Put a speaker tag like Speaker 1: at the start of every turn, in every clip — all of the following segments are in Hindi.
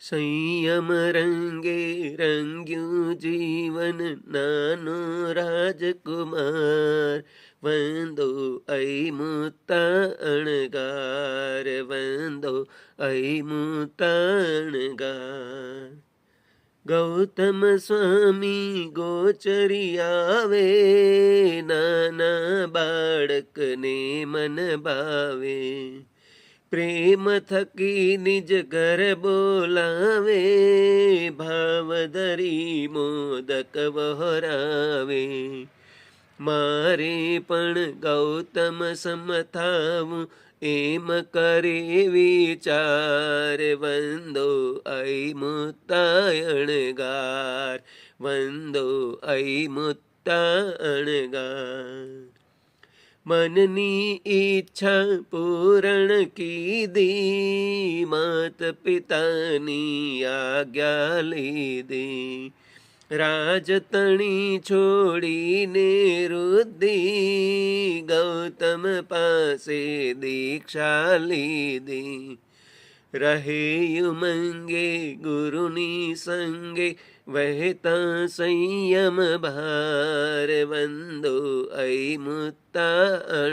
Speaker 1: संयम रंगे रंग्यू जीवन नानो राजकुमार वंदो ऐ अणगार वंदो ऐ मुतणगार गौतम स्वामी गोचरियावे, नाना बाड़क ने मन बावे। પ્રેમ થકી નિજ ઘર બોલાવે ભાવ ધરી મોદક વહરાવે મારે પણ ગૌતમ સમથાવું એમ કરે વિચાર વંદો ऐ મુત્તાયણગાર વંદો ऐ મુત્તાયણગાર મનની ઈચ્છા પૂરણ કીધી માત પિતાની આજ્ઞા લીધી રાજતણી છોડીને રુદ્ધિ ગૌતમ પાસે દીક્ષા લીધી રહે ઉમંગે ગુરુની સંગે વહેતા સંયમ ભાર વંદો ऐ મુત્તાયણગાર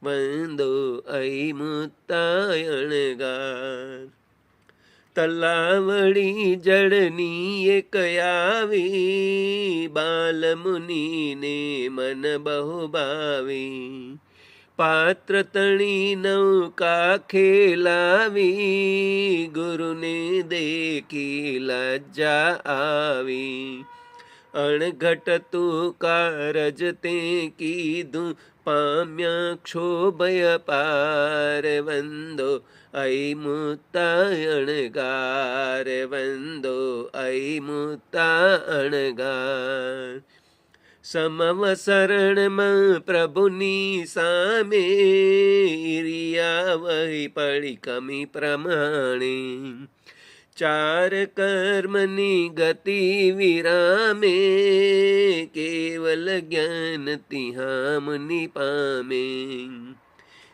Speaker 1: વંદો ऐ મુત્તાયણગાર તલાવડી જળની એક આવી બાલમુનિને મન બહુ ભાવી પાત્ર તણી નૌકા ખેલાવી ગુરુને દેખી લજ્જા આવી અણઘટ તું કારજ તે કીધું પામ્યા ક્ષોભય પાર વંદો ऐ મુત્તાયણગાર વંદો ऐ મુત્તાયણગાર સમવસરણમાં પ્રભુની સામે રિયા વહી પડી કમી પ્રમાણે ચાર કર્મની ગતિ વિરામે કેવલ જ્ઞાન તિહામની પામે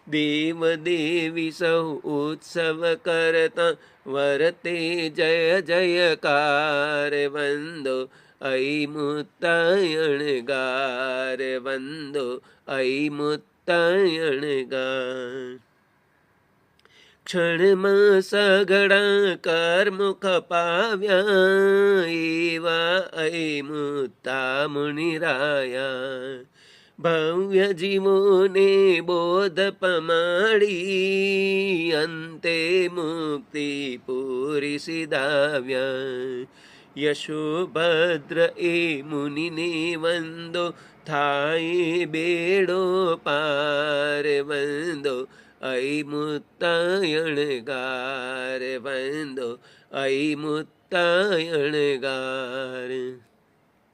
Speaker 1: દેવ દેવી સૌ ઉત્સવ કરતા વરતે જય જયકાર વંદો ऐ मुत्तायण गार बंदो ऐ मुत्तायण गार क्षणमा मुख कर्मुख पाव्या एवा मुनिराया भव्य जीवोने बोध पमाडी अन्ते मुक्ति पूरी सिदाव्या ಯಶೋಭದ್ರ ಎ ಮುನಿನೇ ವಂದೋ ಥಾಯಿ ಬೇಡೋ ಪಾರೆ ವಂದೋ ಐ ಮುತ್ತಾಯಣಗಾರೆ ವಂದೋ ಐ ಮುತ್ತಾಯಣಗಾರೆ